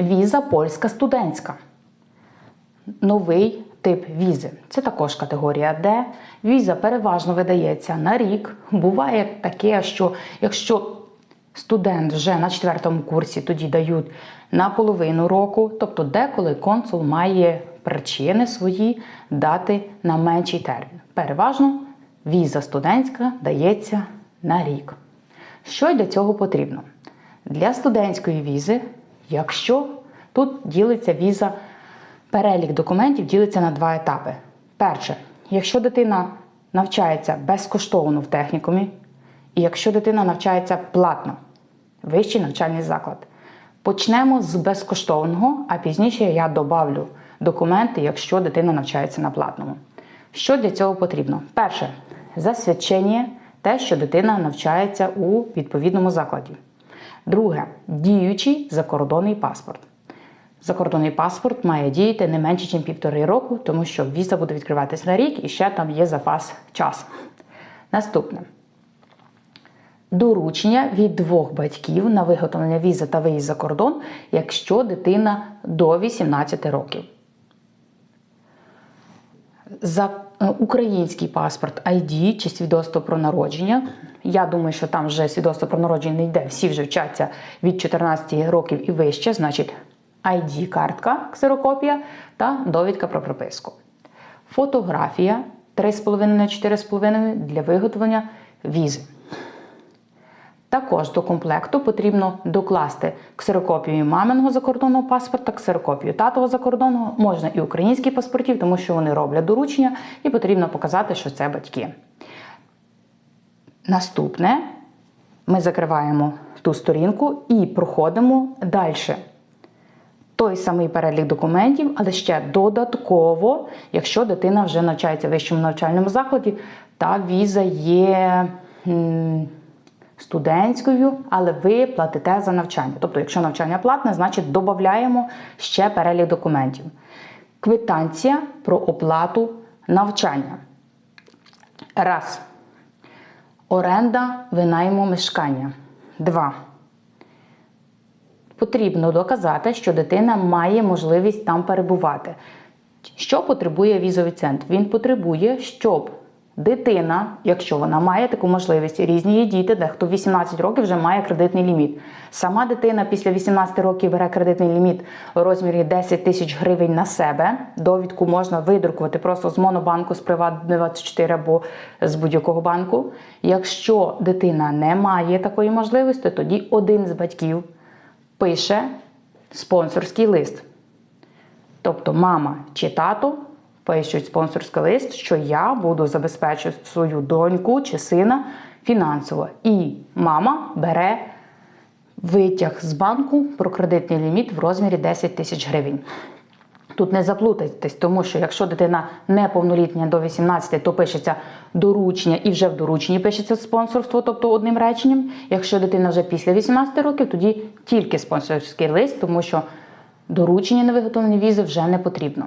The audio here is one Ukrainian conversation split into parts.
Віза польська студентська. Новий тип візи. Це також категорія Д. Віза переважно видається на рік. Буває таке, що якщо студент вже на четвертому курсі, тоді дають на половину року, тобто деколи консул має причини свої дати на менший термін. Переважно віза студентська дається на рік. Що для цього потрібно? Для студентської візи, якщо тут ділиться віза, перелік документів ділиться на два етапи. Перше, якщо дитина навчається безкоштовно в технікумі, і якщо дитина навчається платно, вищий навчальний заклад. Почнемо з безкоштовного, а пізніше я добавлю документи, якщо дитина навчається на платному. Що для цього потрібно? Перше, засвідчення, те, що дитина навчається у відповідному закладі. Друге діючий закордонний паспорт. Закордонний паспорт має діяти не менше, ніж півтори року, тому що віза буде відкриватися на рік і ще там є запас часу. Наступне. Доручення від двох батьків на виготовлення візи та виїзд за кордон, якщо дитина до 18 років. За е, український паспорт ID чи свідоцтво про народження. Я думаю, що там вже свідоцтво про народження не йде, всі вже вчаться від 14 років і вище, значить ID-картка, ксерокопія та довідка про прописку. Фотографія 3,5 на 4,5 для виготовлення візи. Також до комплекту потрібно докласти ксерокопію маминого закордонного паспорта, ксерокопію татового закордонного, можна і українських паспортів, тому що вони роблять доручення, і потрібно показати, що це батьки. Наступне ми закриваємо ту сторінку і проходимо далі. Той самий перелік документів, але ще додатково, якщо дитина вже навчається в вищому навчальному закладі, та віза є. студентською, але ви платите за навчання. Тобто, якщо навчання платне, значить додаємо ще перелік документів. Квитанція про оплату навчання. Раз. Оренда винайму мешкання. Два. Потрібно доказати, що дитина має можливість там перебувати. Що потребує візовий центр? Він потребує, щоб дитина, якщо вона має таку можливість, різні є діти, дехто в 18 років вже має кредитний ліміт. Сама дитина після 18 років бере кредитний ліміт у розмірі 10 тисяч гривень на себе. Довідку можна видрукувати просто з монобанку, з Приват24 або з будь-якого банку. Якщо дитина не має такої можливості, тоді один з батьків пише спонсорський лист. Тобто мама чи тато пишуть спонсорський лист, що я буду забезпечувати свою доньку чи сина фінансово. І мама бере витяг з банку про кредитний ліміт в розмірі 10 тисяч гривень. Тут не заплутайтесь, тому що якщо дитина неповнолітня до 18, то пишеться доручення і вже в дорученні пишеться спонсорство, тобто одним реченням. Якщо дитина вже після 18 років, тоді тільки спонсорський лист, тому що доручення на виготовлення візи вже не потрібно.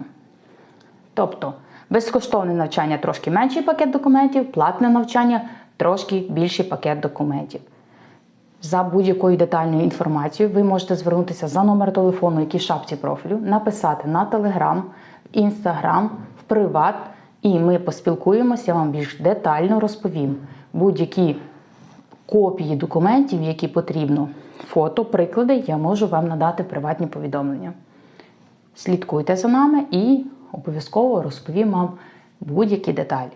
Тобто безкоштовне навчання трошки менший пакет документів, платне навчання трошки більший пакет документів. За будь-якою детальною інформацією ви можете звернутися за номер телефону, який в шапці профілю, написати на в Інстаграм, в Приват, і ми поспілкуємося, я вам більш детально розповім будь-які копії документів, які потрібно, фото, приклади, я можу вам надати приватні повідомлення. Слідкуйте за нами і обов'язково розповім вам будь-які деталі.